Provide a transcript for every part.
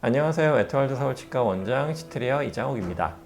안녕하세요. 에트월드 서울치과 원장 시트리어 이장욱입니다.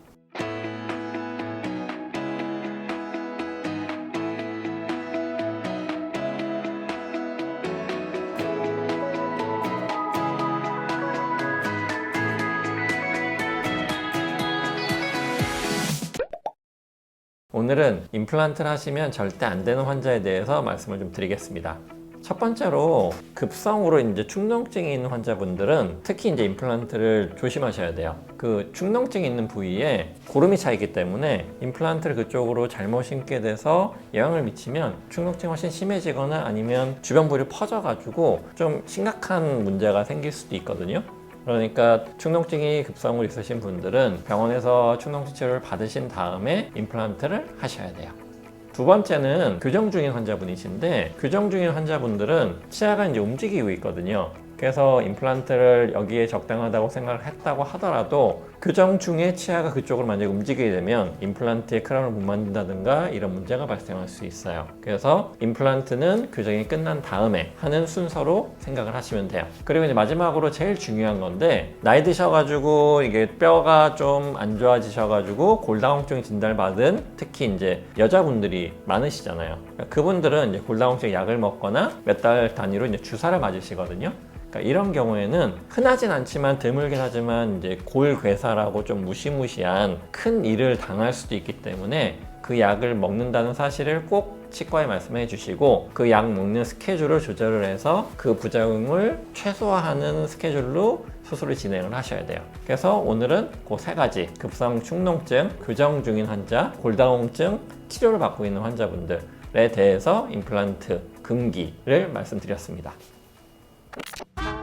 오늘은 임플란트를 하시면 절대 안 되는 환자에 대해서 말씀을 좀 드리겠습니다. 첫 번째로 급성으로 이제 축농증이 있는 환자분들은 특히 이제 임플란트를 조심하셔야 돼요. 그 축농증이 있는 부위에 고름이 차 있기 때문에 임플란트를 그쪽으로 잘못 심게 돼서 영향을 미치면 축농증이 훨씬 심해지거나 아니면 주변 부위로 퍼져가지고 좀 심각한 문제가 생길 수도 있거든요. 그러니까 축농증이 급성으로 있으신 분들은 병원에서 축농증 치료를 받으신 다음에 임플란트를 하셔야 돼요. 두 번째는 교정 중인 환자분이신데 교정 중인 환자분들은 치아가 이제 움직이고 있거든요. 그래서 임플란트를 여기에 적당하다고 생각을 했다고 하더라도 교정 중에 치아가 그쪽으로 만약에 움직이게 되면 임플란트에 크라운을 못 만든다든가 이런 문제가 발생할 수 있어요. 그래서 임플란트는 교정이 끝난 다음에 하는 순서로 생각을 하시면 돼요. 그리고 이제 마지막으로 제일 중요한 건데 나이 드셔가지고 이게 뼈가 좀 안 좋아지셔가지고 골다공증 진단을 받은 특히 이제 여자분들이 많으시잖아요. 그분들은 이제 골다공증 약을 먹거나 몇 달 단위로 이제 주사를 맞으시거든요. 그러니까 이런 경우에는 흔하진 않지만 드물긴 하지만 이제 골괴사라고 좀 무시무시한 큰 일을 당할 수도 있기 때문에 그 약을 먹는다는 사실을 꼭 치과에 말씀해 주시고 그 약 먹는 스케줄을 조절을 해서 그 부작용을 최소화하는 스케줄로 수술을 진행을 하셔야 돼요. 그래서 오늘은 그 세 가지 급성 축농증, 교정 중인 환자, 골다공증 치료를 받고 있는 환자분들에 대해서 임플란트 금기를 말씀드렸습니다. Thank you.